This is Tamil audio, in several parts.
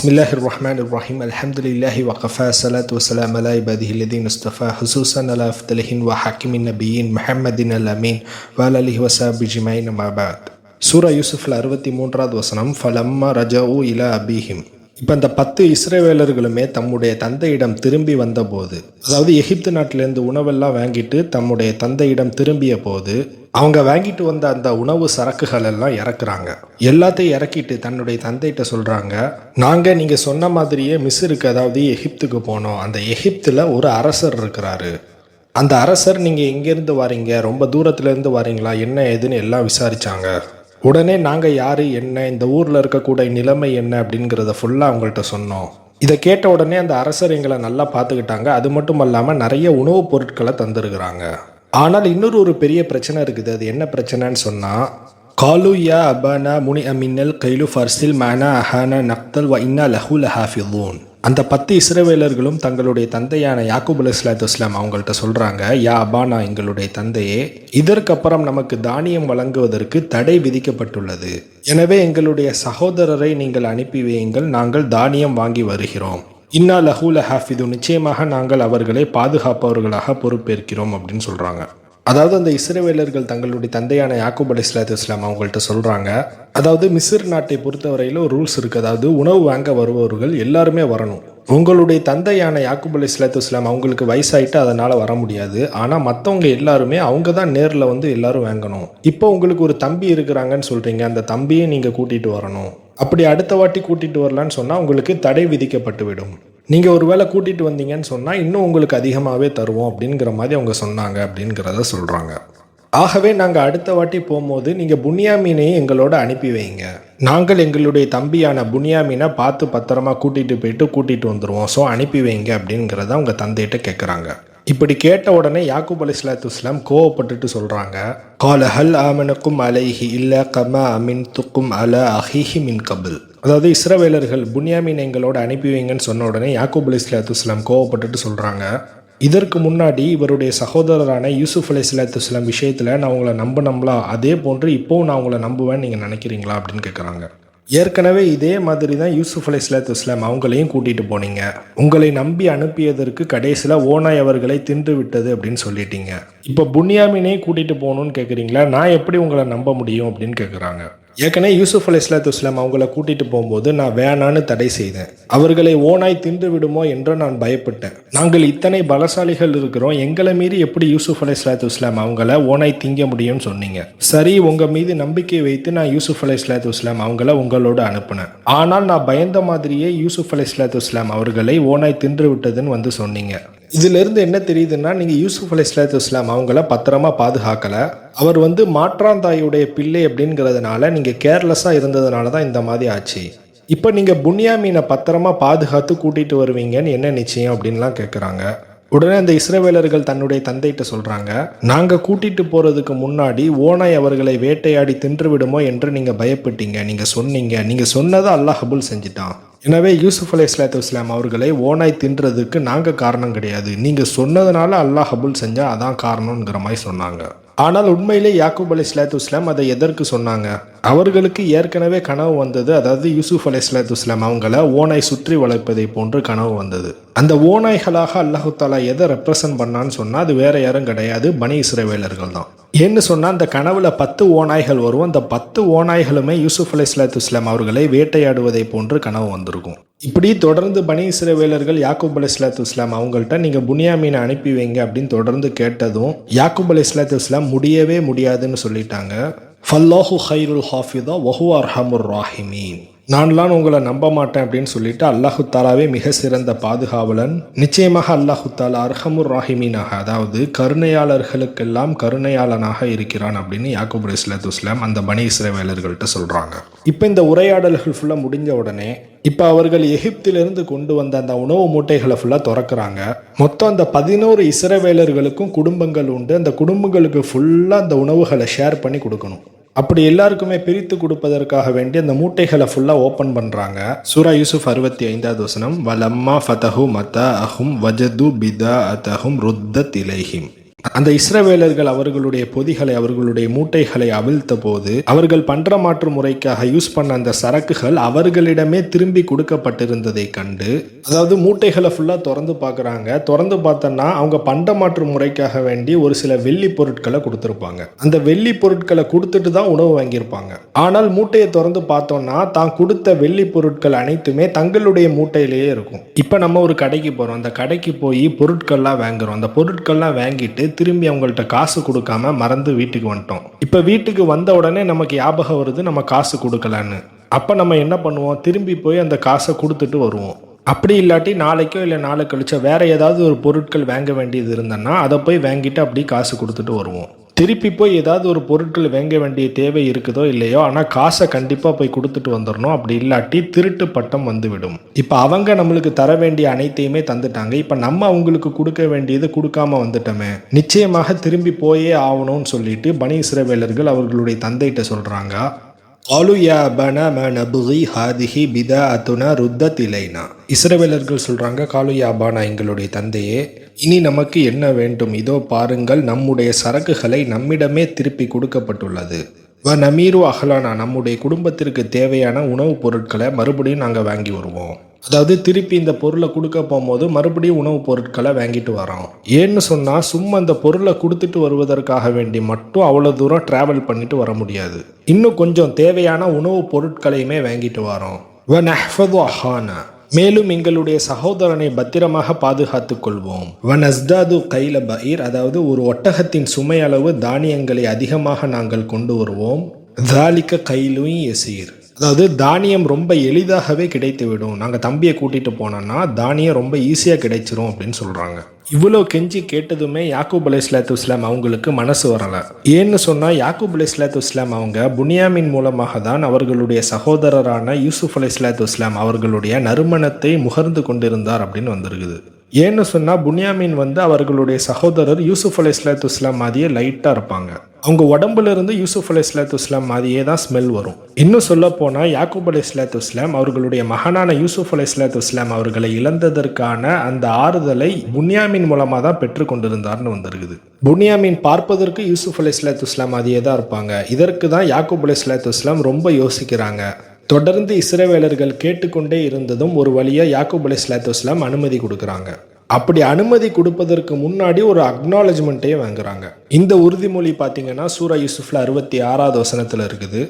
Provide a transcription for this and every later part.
بسم الله الرحمن الرحيم الحمد لله وقفا الصلاة والسلام على عباده الذين اصطفى خصوصا على أفضلهم وحاكم النبيين محمد الأمين وعلى آله وصحبه أجمعين ما بعد சூரா யூசுஃபில் அறுபத்தி மூன்றாவது வசனம் ஃபலம்மா ரஜவு இலா அபீஹிம் இப்போ இந்த பத்து இஸ்ரேவேலர்களுமே தம்முடைய தந்தையிடம் திரும்பி வந்தபோது அதாவது எகிப்து நாட்டிலேருந்து உணவெல்லாம் வாங்கிட்டு தம்முடைய தந்தையிடம் திரும்பிய போது அவங்க வாங்கிட்டு வந்த அந்த உணவு சரக்குகள் எல்லாம் இறக்குறாங்க. எல்லாத்தையும் இறக்கிட்டு தன்னுடைய தந்தைகிட்ட சொல்கிறாங்க நாங்கள் நீங்கள் சொன்ன மாதிரியே மிஸ்ருக்கு அதாவது எகிப்துக்கு போனோம். அந்த எகிப்தில் ஒரு அரசர் இருக்கிறாரு. அந்த அரசர் நீங்கள் எங்கேருந்து வரீங்க? ரொம்ப தூரத்துலேருந்து வரீங்களா? என்ன ஏதுன்னு எல்லாம் விசாரித்தாங்க உடனே நாங்கள் யார் என்ன இந்த ஊரில் இருக்கக்கூடிய நிலைமை என்ன அப்படிங்கிறத ஃபுல்லாக அவங்கள்ட்ட சொன்னோம். இதை கேட்ட உடனே அந்த அரசர் எங்களை நல்லா பார்த்துக்கிட்டாங்க. அது மட்டும் இல்லாமல் நிறைய உணவுப் பொருட்களை தந்திருக்கிறாங்க. ஆனால் இன்னொரு ஒரு பெரிய பிரச்சனை இருக்குது. அது என்ன பிரச்சனைன்னு சொன்னால் காலு யா அபானா முனி அமின்னல் கைலு ஃபர்சில் மேனா அஹானா நக்தல் வ இன்னா லஹு லஹாஃபிதூன். அந்த பத்து இஸ்ரவேலர்களும் தங்களுடைய தந்தையான யாக்கூப் அலி இஸ்லாத்து இஸ்லாம் அவங்கள்ட்ட சொல்கிறாங்க யா அபானா எங்களுடைய தந்தையே இதற்கப்புறம் நமக்கு தானியம் வழங்குவதற்கு தடை விதிக்கப்பட்டுள்ளது. எனவே எங்களுடைய சகோதரரை நீங்கள் அனுப்பி வையுங்கள் நாங்கள் தானியம் வாங்கி வருகிறோம். இன்னா லஹூல ஹாஃபிது நிச்சயமாக நாங்கள் அவர்களை பாதுகாப்பவர்களாக பொறுப்பேற்கிறோம் அப்படின்னு சொல்கிறாங்க அதாவது அந்த இஸ்ரேவேலர்கள் தங்களுடைய தந்தையான யாக்கூப் அலி இஸ்லாத்து இஸ்லாம் அவங்கள்ட்ட சொல்கிறாங்க அதாவது மிஸ்ர் நாட்டை பொறுத்தவரையில் ஒரு ரூல்ஸ் இருக்குது அதாவது உணவு வாங்க வருபவர்கள் எல்லாருமே வரணும். உங்களுடைய தந்தையான யாக்கூப் அலி இஸ்லாத்து இஸ்லாம் அவங்களுக்கு வயசாயிட்டு அதனால் வர முடியாது. ஆனால் மற்றவங்க எல்லாருமே அவங்க தான் நேரில் வந்து எல்லாரும் வாங்கணும். இப்போ உங்களுக்கு ஒரு தம்பி இருக்கிறாங்கன்னு சொல்கிறீங்க அந்த தம்பியை நீங்கள் கூட்டிகிட்டு வரணும். அப்படி அடுத்த வாட்டி கூட்டிகிட்டு வரலான்னு சொன்னால் உங்களுக்கு தடை விதிக்கப்பட்டு விடும். நீங்கள் ஒரு வேளை கூட்டிகிட்டு வந்தீங்கன்னு சொன்னால் இன்னும் உங்களுக்கு அதிகமாகவே தருவோம் அப்படிங்கிற மாதிரி அவங்க சொன்னாங்க அப்படிங்கிறத சொல்கிறாங்க ஆகவே நாங்கள் அடுத்த வாட்டி போகும்போது நீங்கள் புனியாமீனையும் எங்களோட அனுப்பி வைங்க. நாங்கள் எங்களுடைய தம்பியான புனியாமீனை பார்த்து பத்திரமா கூட்டிகிட்டு போயிட்டு கூட்டிகிட்டு வந்துடுவோம் ஸோ அனுப்பி வைங்க அப்படிங்கிறத அவங்க தந்தையிட்ட கேட்குறாங்க இப்படி கேட்ட உடனே யாக்கூப் அலி இஸ்லாத்து இஸ்லாம் கோவப்பட்டுட்டு சொல்கிறாங்க கால ஹல் ஆமனுக்கும் அலைஹி இல்ல கம அமின் துக்கும் அல அஹிஹி மின் கபில். அதாவது இஸ்ரவேலர்கள் புன்யாமீன் எங்களோட அனுப்பி வைங்கன்னு சொன்ன உடனே யாக்கூப் அலி இஸ்லாத்து இஸ்லாம் கோவப்பட்டுட்டு சொல்கிறாங்க இதற்கு முன்னாடி இவருடைய சகோதரரான யூசுஃப் அலி இஸ்லாத்து இஸ்லாம் விஷயத்தில் நான் உங்களை நம்பினோம்லா அதே போன்று இப்போவும் நான் உங்களை நம்புவேன் நீங்கள் நினைக்கிறீங்களா? அப்படின்னு கேட்குறாங்க ஏற்கனவே இதே மாதிரி தான் யூசுஃப் அலி இஸ்லாத்து இஸ்லாம் அவங்களையும் கூட்டிகிட்டு போனீங்க. உங்களை நம்பி அனுப்பியதற்கு கடைசியில் ஓனாய் அவர்களை தின்று விட்டது அப்படின்னு சொல்லிட்டீங்க. இப்போ புன்யாமினே கூட்டிகிட்டு போகணும்னு கேட்குறீங்களா நான் எப்படி உங்களை நம்ப முடியும் அப்படின்னு கேட்குறாங்க ஏற்கனவே யூசுஃப் அலி இஸ்லாத்து இஸ்லாம் அவங்கள கூட்டிகிட்டு போகும்போது நான் வேணான்னு தடை செய்தேன். அவர்களை ஓனாய் தின்று விடுமோ என்று நான் பயப்பட்டேன். நாங்கள் இத்தனை பலசாலிகள் இருக்கிறோம். எங்களை மீறி எப்படி யூசுஃப் அலி இஸ்லாத்து இஸ்லாம் அவங்கள ஓனாய் திங்க முடியும்னு சொன்னீங்க? சரி உங்கள் மீது நம்பிக்கை வைத்து நான் யூசுஃப் அலி இஸ்லாத்து இஸ்லாம் அவங்கள உங்களோடு அனுப்புனேன். ஆனால் நான் பயந்த மாதிரியே யூசுஃப் அலி இஸ்லாத்து இஸ்லாம் அவர்களை ஓனாய் தின்று விட்டதுன்னு வந்து சொன்னீங்க. இதிலிருந்து என்ன தெரியுதுன்னா நீங்கள் யூசுப் அலி இஸ்லாத்து இஸ்லாம் அவங்கள பத்திரமா பாதுகாக்கலை. அவர் வந்து மாற்றாந்தாயுடைய பிள்ளை அப்படிங்கிறதுனால நீங்கள் கேர்லெஸ்ஸாக இருந்ததுனால தான் இந்த மாதிரி ஆச்சு. இப்போ நீங்கள் புன்யாமீனை பத்திரமா பாதுகாத்து கூட்டிகிட்டு வருவீங்கன்னு என்ன நிச்சயம் அப்படின்லாம் கேட்குறாங்க உடனே அந்த இஸ்ரவேலர்கள் தன்னுடைய தந்தைகிட்ட சொல்கிறாங்க நாங்கள் கூட்டிகிட்டு போகிறதுக்கு முன்னாடி ஓனாய் அவர்களை வேட்டையாடி தின்று விடுமோ என்று நீங்கள் பயப்பட்டீங்க. நீங்கள் சொன்னீங்க. நீங்கள் சொன்னதை அல்லாஹ் ஹபுல் செஞ்சுட்டான். எனவே யூசுப் அலி இஸ்லாத்து இஸ்லாம் அவர்களை ஓனாய் தின்றதுக்கு நாங்கள் காரணம் கிடையாது. நீங்கள் சொன்னதுனால அல்லாஹ் ஹபுல் செஞ்சால் அதான் காரணம்ங்கிற மாதிரி சொன்னாங்க. ஆனால் உண்மையிலே யாக்கூப் அலி இஸ்லாத்து இஸ்லாம் அதை எதற்கு சொன்னாங்க? அவர்களுக்கு ஏற்கனவே கனவு வந்தது அதாவது யூசுப் அலி இஸ்லாத்து இஸ்லாம் அவங்கள ஓனாய் சுற்றி வளைப்பதை போன்று கனவு வந்தது. அந்த ஓநாய்களாக அல்லாஹாலா எதை ரெப்ரசன்ட் பண்ணான்னு சொன்னால் அது வேற யாரும் கிடையாது பனி இஸ்ரவேலர்கள் தான். ஏன்னு சொன்னால் அந்த கனவுல பத்து ஓநாய்கள் வரும். அந்த பத்து ஓநாய்களுமே யூசுப் அலி இஸ்லாத்து இஸ்லாம் அவர்களை வேட்டையாடுவதை போன்று கனவு வந்திருக்கும். இப்படி தொடர்ந்து பனி இஸ்ரவேலர்கள் யாக்கூப் அலி இஸ்லாத்து இஸ்லாம் அவங்கள்ட்ட நீங்கள் புனியாமீனை அனுப்பி வைங்க அப்படின்னு தொடர்ந்து கேட்டதும் யாக்கூப் அலி இஸ்லாத்து இஸ்லாம் முடியவே முடியாதுன்னு சொல்லிட்டாங்க. ஃபல்லாஹு ஹைருல் ஹாஃபிதா வஹு அர்ஹமுர் ராஹிமீன். நான்லாம் உங்களை நம்ப மாட்டேன் அப்படின்னு சொல்லிட்டு அல்லாஹு தாலாவே மிக சிறந்த பாதுகாவலன். நிச்சயமாக அல்லாஹு தாலா அர்ஹமுர் ராஹிமீனாக அதாவது கருணையாளர்களுக்கெல்லாம் கருணையாளனாக இருக்கிறான் அப்படின்னு யாக்கூப் அலி இஸ்லாம் அந்த பனி இஸ்ரேவேலர்கள்ட்ட சொல்கிறாங்க இப்போ இந்த உரையாடல்கள் ஃபுல்லாக முடிஞ்ச உடனே இப்போ அவர்கள் எகிப்திலிருந்து கொண்டு வந்த அந்த உணவு மூட்டைகளை ஃபுல்லாக திறக்கிறாங்க. மொத்தம் அந்த பதினோரு இஸ்ரவேலர்களுக்கும் குடும்பங்கள் உண்டு. அந்த குடும்பங்களுக்கு ஃபுல்லாக அந்த உணவுகளை ஷேர் பண்ணி கொடுக்கணும். அப்படி எல்லாருக்குமே பிரித்து கொடுப்பதற்காக வேண்டி அந்த மூட்டைகளை ஃபுல்லாக ஓப்பன் பண்ணுறாங்க சூரா யூசுஃப் அறுபத்தி ஐந்தாவது வசனம் வலம்மா ஃபதஹு மத அஹும் வஜது பிதா அதஹும் ருத்த திலைஹிம் அந்த இஸ்ரவேலர்கள் அவர்களுடைய பொதிகளை அவர்களுடைய மூட்டைகளை அவிழ்த்த போது அவர்கள் பண்ட மாற்று முறைக்காக யூஸ் பண்ண அந்த சரக்குகள் அவர்களிடமே திரும்பி கொடுக்கப்பட்டிருந்ததை கண்டு அதாவது மூட்டைகளை ஃபுல்லாக திறந்து பார்க்குறாங்க. திறந்து பார்த்தோன்னா அவங்க பண்ட மாற்று முறைக்காக வேண்டி ஒரு சில வெள்ளி பொருட்களை கொடுத்துருப்பாங்க. அந்த வெள்ளி பொருட்களை கொடுத்துட்டு தான் உணவு வாங்கியிருப்பாங்க. ஆனால் மூட்டையை திறந்து பார்த்தோம்னா தான் கொடுத்த வெள்ளி பொருட்கள் அனைத்துமே தங்களுடைய மூட்டையிலேயே இருக்கும். இப்போ நம்ம ஒரு கடைக்கு போகிறோம் அந்த கடைக்கு போய் பொருட்கள்லாம் வாங்குறோம். அந்த பொருட்கள்லாம் வாங்கிட்டு திரும்பி அவங்கள்ட்ட காசு கொடுக்காம மறந்து வீட்டுக்கு வந்துட்டோம். இப்போ வீட்டுக்கு வந்த உடனே நமக்கு ஞாபகம் வருது நம்ம காசு கொடுக்கலான்னு. அப்போ நம்ம என்ன பண்ணுவோம்? திரும்பி போய் அந்த காசை கொடுத்துட்டு வருவோம். அப்படி இல்லாட்டி நாளைக்கோ இல்லை நாளை கழிச்சோ வேற ஏதாவது ஒரு பொருட்கள் வாங்க வேண்டியது இருந்தேன்னா அதை போய் வாங்கிட்டு அப்படி காசு கொடுத்துட்டு வருவோம். திருப்பி போய் ஏதாவது ஒரு பொருட்கள் வாங்க வேண்டிய தேவை இருக்குதோ இல்லையோ ஆனால் காசை கண்டிப்பாக போய் கொடுத்துட்டு வந்துடணும் அப்படி இல்லாட்டி திருட்டு பட்டம் வந்துவிடும். இப்போ அவங்க நம்மளுக்கு தர வேண்டிய அனைத்தையுமே தந்துட்டாங்க. இப்போ நம்ம அவங்களுக்கு கொடுக்க வேண்டியது கொடுக்காம வந்துட்டோமே. நிச்சயமாக திரும்பி போயே ஆகணும்னு சொல்லிட்டு பனி இஸ்ரவேலர்கள் அவர்களுடைய தந்தைகிட்ட சொல்கிறாங்க காலு யா ம நபுகி ஹாதிஹி பிதா அத்துனா ருத்த திலைனா இஸ்ரவேலர்கள் சொல்றாங்க காலு யா எங்களுடைய தந்தையே இனி நமக்கு என்ன வேண்டும்? இதோ பாருங்கள் நம்முடைய சரக்குகளை நம்மிடமே திருப்பி கொடுக்கப்பட்டுள்ளது. வ நமீரு அகலானா நம்முடைய குடும்பத்திற்கு தேவையான உணவுப் பொருட்களை மறுபடியும் நாங்கள் வாங்கி வருவோம். அதாவது திருப்பி இந்த பொருளை கொடுக்க போகும்போது மறுபடியும் உணவுப் பொருட்களை வாங்கிட்டு வரோம். ஏன்னு சொன்னால் சும்மா அந்த பொருளை கொடுத்துட்டு வருவதற்காக வேண்டி மட்டும் அவ்வளோ தூரம் டிராவல் பண்ணிட்டு வர முடியாது. இன்னும் கொஞ்சம் தேவையான உணவுப் பொருட்களையுமே வாங்கிட்டு வரோம். வ நஹ்ஃபது அஹானா மேலும் எங்களுடைய சகோதரனை பத்திரமாக பாதுகாத்துக் கொள்வோம். வனஸ்தாது கைல பயிர் அதாவது ஒரு ஒட்டகத்தின் சுமை அளவு தானியங்களை அதிகமாக நாங்கள் கொண்டு வருவோம். தாலிக்க கைலும் எசீர். அதாவது தானியம் ரொம்ப எளிதாகவே கிடைத்து விடும் நாங்கள் தம்பியை கூட்டிகிட்டு போனோன்னா தானியம் ரொம்ப ஈஸியாக கிடைச்சிரும் அப்படின்னு சொல்கிறாங்க இவ்வளோ கெஞ்சி கேட்டதுமே யாக்கூப் அலி இஸ்லாத்து இஸ்லாம் அவங்களுக்கு மனசு வரலை. ஏன்னு சொன்னால் யாக்கூப் அலி இஸ்லாத்து இஸ்லாம் அவங்க புனியாமின் மூலமாக தான் அவர்களுடைய சகோதரரான யூசுஃப் அலி இஸ்லாத்து இஸ்லாம் அவர்களுடைய நறுமணத்தை முகர்ந்து கொண்டிருந்தார் அப்படின்னு வந்திருக்குது. ஏன்னு சொன்னால் புனியாமின் வந்து அவர்களுடைய சகோதரர் யூசுஃப் அலி இஸ்லாத்து இஸ்லாம் மாதிரியே லைட்டாக இருப்பாங்க. அவங்க உடம்புல இருந்து யூசுப் இஸ்லாத்து இஸ்லாம் மாதிரியே தான் ஸ்மெல் வரும். இன்னும் சொல்ல போனால் யாக்கூப் அலி இஸ்லாத்து இஸ்லாம் அவர்களுடைய மகனான யூசுஃப் அலி இஸ்லாத்து இஸ்லாம் அவர்களை இழந்ததற்கான அந்த ஆறுதலை புன்யாமின் மூலமாக தான் பெற்றுக்கொண்டிருந்தார்னு வந்திருக்குது. புன்யாமின் பார்ப்பதற்கு யூசுஃப் அலி இஸ்லாத்து இஸ்லாம் மாதிரியே தான் இருப்பாங்க. இதற்கு தான் யாக்கூப் அலி இஸ்லாத்து இஸ்லாம் ரொம்ப யோசிக்கிறாங்க. தொடர்ந்து இஸ்ரேவேலர்கள் கேட்டுக்கொண்டே இருந்ததும் ஒரு வழியாக யாக்கூப் அலி இஸ்லாத்து அனுமதி கொடுக்குறாங்க. அப்படி அனுமதி கொடுப்பதற்கு முன்னாடி ஒரு அக்னாலஜ்மெண்ட்டே வாங்குறாங்க. இந்த உறுதிமொழி பார்த்தீங்கன்னா சூரா யூசுஃப்ல அறுபத்தி ஆறாவது வசனத்தில் இருக்குது.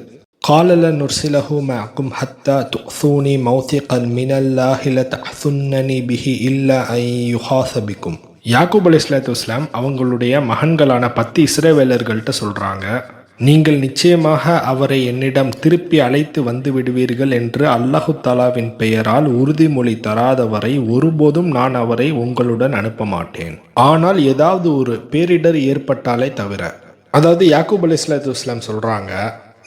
காலல நுர்சிலஹு மக்கும் ஹத்தா துஃதூனி மௌத்திகன் மினல்லாஹில லதஹ்சுன்னனி பிஹி இல்ல ஐ யுஹாசபிக்கும் யாக்கூப் அலி இஸ்லாத்து இஸ்லாம் அவங்களுடைய மகன்களான பத்து இஸ்ரேவேலர்கள்ட்ட சொல்கிறாங்க நீங்கள் நிச்சயமாக அவரை என்னிடம் திருப்பி அழைத்து வந்து விடுவீர்கள் என்று அல்லாஹு தாலாவின் பெயரால் உறுதிமொழி தராதவரை ஒருபோதும் நான் அவரை உங்களுடன் அனுப்ப மாட்டேன். ஆனால் ஏதாவது ஒரு பேரிடர் ஏற்பட்டாலே தவிர அதாவது யாக்கூப் அலி இஸ்லாத்து இஸ்லாம் சொல்கிறாங்க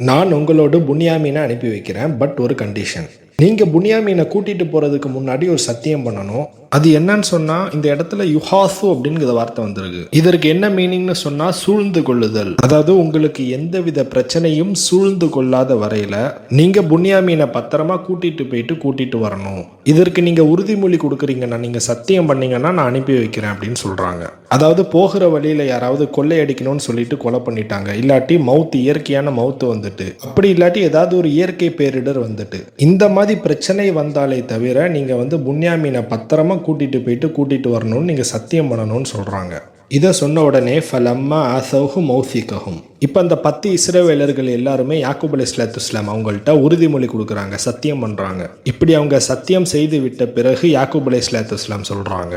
நான் உங்களோட புனியாமீனை அனுப்பி வைக்கிறேன் பட் ஒரு கண்டிஷன் நீங்கள் புனியாமீனை கூட்டிகிட்டு போகிறதுக்கு முன்னாடி ஒரு சத்தியம் பண்ணணும். அது என்னன்னு சொன்னால் இந்த இடத்துல யுஹாசு அப்படிங்கிற வார்த்தை வந்திருக்கு. இதற்கு என்ன மீனிங்னு சொன்னால் சூழ்ந்து கொள்ளுதல். அதாவது உங்களுக்கு எந்தவித பிரச்சனையும் சூழ்ந்து கொள்ளாத வரையில் நீங்கள் புனியாமீனை பத்திரமா கூட்டிகிட்டு போயிட்டு கூட்டிகிட்டு வரணும். இதற்கு நீங்கள் உறுதிமொழி கொடுக்குறீங்கன்னா நீங்கள் சத்தியம் பண்ணீங்கன்னா நான் அனுப்பி வைக்கிறேன் அப்படின்னு சொல்கிறாங்க அதாவது போகிற வழியில் யாராவது கொள்ளையடிக்கணும்னு சொல்லிட்டு கொலை பண்ணிட்டாங்க. இல்லாட்டி மவுத்து இயற்கையான மவுத்து வந்துட்டு. அப்படி இல்லாட்டி ஏதாவது ஒரு இயற்கை பேரிடர் வந்துட்டு. இந்த மாதிரி பிரச்சனை வந்தாலே தவிர நீங்கள் வந்து புன்யாமீனை பத்திரமா கூட்டிகிட்டு போயிட்டு கூட்டிகிட்டு வரணும்னு நீங்கள் சத்தியம் பண்ணணும்னு சொல்கிறாங்க இதை சொன்ன உடனே ஃபலம்மா அசௌஹு மௌசிகஹும் இப்போ அந்த பத்து இஸ்ரேவேலர்கள் எல்லாருமே யாக்கூப் அலி இஸ்லாத்து இஸ்லாம் அவங்கள்ட்ட உறுதிமொழி கொடுக்குறாங்க சத்தியம் பண்ணுறாங்க இப்படி அவங்க சத்தியம் செய்து விட்ட பிறகு யாக்கூப் அலி இஸ்லாத்து இஸ்லாம் சொல்கிறாங்க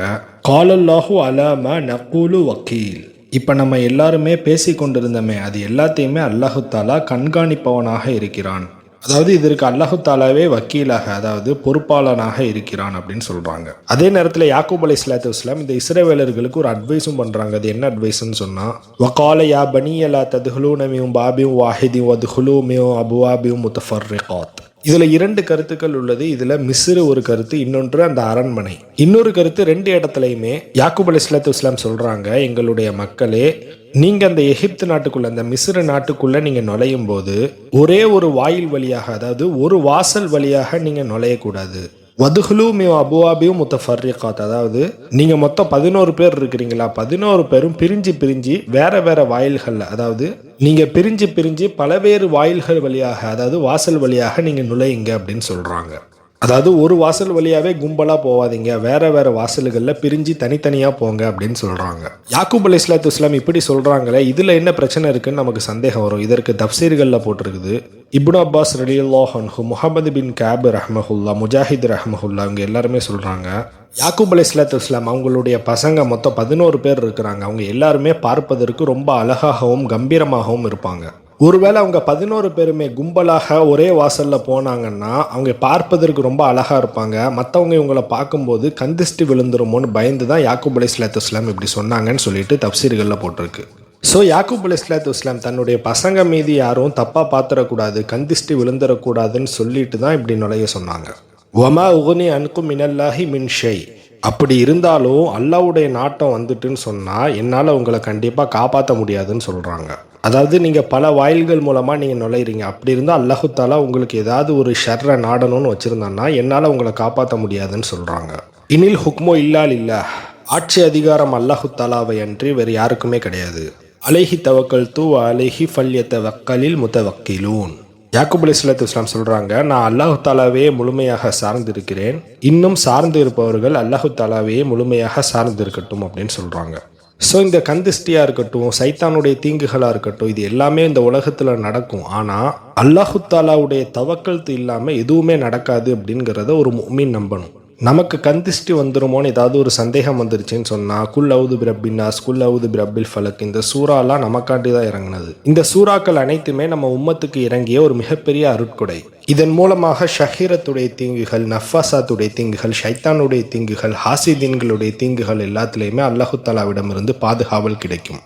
காலல்லாஹு அலாமா நக்கூலு வக்கீல். இப்போ நம்ம எல்லாருமே பேசி கொண்டிருந்தோமே அது எல்லாத்தையுமே அல்லாஹு தாலா கண்காணிப்பவனாக இருக்கிறான். அதாவது இதற்கு அல்லாஹு தாலாவே வக்கீலாக அதாவது பொறுப்பாளனாக இருக்கிறான் அப்படின்னு சொல்றாங்க. அதே நேரத்தில் யாக்கூப் அலி இஸ்லாத்து இஸ்லாம் இந்த இஸ்ரேவேலர்களுக்கு ஒரு அட்வைஸும் பண்றாங்க. அது என்ன அட்வைஸ்னு சொன்னா வக்கால யா பனி அலா ததுஹுலூ நமியும் பாபியும் வாஹிதியும் வதுஹுலூமியும் அபுவாபியும் முத்தஃபர்ரிகாத். இதுல இரண்டு கருத்துக்கள் உள்ளது. இதுல மிஸ்ரு ஒரு கருத்து இன்னொன்று அந்த அரண்மனை. இன்னொரு கருத்து ரெண்டு இடத்துலையுமே யாக்குப் அலி இஸ்லாத்து இஸ்லாம் சொல்றாங்க எங்களுடைய மக்களே நீங்க அந்த எகிப்து நாட்டுக்குள்ள அந்த மிஸ்ர நாட்டுக்குள்ள நீங்க நுழையும் போது ஒரே ஒரு வாயில் வழியாக அதாவது ஒரு வாசல் வழியாக நீங்க நுழையக்கூடாது. வதுகுலு மீ அபுவாபியும் முத்தஃபர்ரிகாத் அதாவது நீங்க மொத்தம் பதினோரு பேர் இருக்கிறீங்களா? பதினோரு பேரும் பிரிஞ்சு பிரிஞ்சு வேற வேற வாயில்களில் அதாவது நீங்க பிரிஞ்சு பிரிஞ்சு பலவேறு வாயில்கள் வழியாக அதாவது வாசல் வழியாக நீங்க நுழையுங்க அப்படின்னு சொல்றாங்க. அதாவது ஒரு வாசல் வழியாவே கும்பலா போவாதீங்க. வேற வேற வாசல்களில் பிரிஞ்சு தனித்தனியா போங்க அப்படின்னு சொல்றாங்க. யாக்கூப் அலி இஸ்லாத்து இஸ்லாம் இப்படி சொல்றாங்களே இதுல என்ன பிரச்சனை இருக்குன்னு நமக்கு சந்தேகம் வரும். இதற்கு தப்சீர்கள்ல போட்டிருக்குது. இப்னு அப்பாஸ் ரலியல்லாஹ் அன்ஹு பின் கேப் ரஹமஹுல்லா முஜாஹித் ரஹமஹுல்லா இவங்க எல்லாருமே சொல்றாங்க யாக்கூப் அலி இஸ்லாத்து இஸ்லாம் அவங்களுடைய பசங்க மொத்தம் பதினோரு பேர் இருக்கிறாங்க. அவங்க எல்லாருமே பார்ப்பதற்கு ரொம்ப அழகாகவும் கம்பீரமாகவும் இருப்பாங்க. ஒருவேளை அவங்க பதினோரு பேருமே கும்பலாக ஒரே வாசலில் போனாங்கன்னா அவங்க பார்ப்பதற்கு ரொம்ப அழகாக இருப்பாங்க. மற்றவங்க இவங்களை பார்க்கும்போது கந்திஷ்டி விழுந்துருமோன்னு பயந்து தான் யாக்கூப் அலி இஸ்லாத்து இஸ்லாம் இப்படி சொன்னாங்கன்னு சொல்லிட்டு தப்சீர்களில் போட்டிருக்கு. ஸோ யாக்கூப் அலி இஸ்லாத்து இஸ்லாம் தன்னுடைய பசங்க மீது யாரும் தப்பாக பார்த்துடக்கூடாது கந்திஷ்டி விழுந்துடக்கூடாதுன்னு சொல்லிட்டு தான் இப்படி நுழைய சொன்னாங்க. ஒமா உகுனி அன்கும் மினல்லாஹி மின் அப்படி இருந்தாலும் அல்லாவுடைய நாட்டம் வந்துட்டுன்னு சொன்னால் என்னால் உங்களை கண்டிப்பாக காப்பாற்ற முடியாதுன்னு சொல்கிறாங்க அதாவது நீங்கள் பல வாயில்கள் மூலமாக நீங்கள் நுழையிறீங்க. அப்படி இருந்தால் அல்லஹுத்தாலா உங்களுக்கு ஏதாவது ஒரு ஷர்ரை நாடணும்னு வச்சுருந்தான்னா என்னால் உங்களை காப்பாற்ற முடியாதுன்னு சொல்கிறாங்க இனில் ஹுக்மோ இல்லால் இல்லா ஆட்சி அதிகாரம் அல்லாஹுத்தாலாவை அன்றி வேறு யாருக்குமே கிடையாது. அலைஹி தவக்கல் தூ அலைஹி ஃபல்யத்த வக்கலில் முத்தவக்கிலூன் யாக்குப் அலி இஸ்லாத்து இஸ்லாம் சொல்கிறாங்க நான் அல்லாஹு தாலாவே முழுமையாக சார்ந்து இருக்கிறேன் இன்னும் சார்ந்து இருப்பவர்கள் அல்லாஹு தாலாவே முழுமையாக சார்ந்து இருக்கட்டும் அப்படின்னு சொல்கிறாங்க ஸோ இந்த கந்திஷ்டியாக இருக்கட்டும் சைத்தானுடைய தீங்குகளாக இருக்கட்டும் இது எல்லாமே இந்த உலகத்தில் நடக்கும். ஆனால் அல்லாஹு தாலாவுடைய தவக்கல்த்து இல்லாமல் எதுவுமே நடக்காது அப்படிங்கிறத ஒரு மீன் நம்பணும். நமக்கு கந்திஷ்டி வந்துருமோன்னு ஏதாவது ஒரு சந்தேகம் வந்துருச்சுன்னு சொன்னால் குல் அவுது பிரபின்னா குல் அவுது பிரபில் ஃபலக். இந்த சூறாலாம் நமக்காண்டி தான் இறங்குனது. இந்த சூறாக்கள் அனைத்துமே நம்ம உம்மத்துக்கு இறங்கிய ஒரு மிகப்பெரிய அருட்கொடை. இதன் மூலமாக ஷஹீரத்துடைய தீங்குகள் நஃபாசாத்துடைய தீங்குகள் ஷைத்தானுடைய தீங்குகள் ஹாசிதீன்களுடைய தீங்குகள் எல்லாத்துலேயுமே அல்லாஹு தாலாவிடமிருந்து பாதுகாவல் கிடைக்கும்.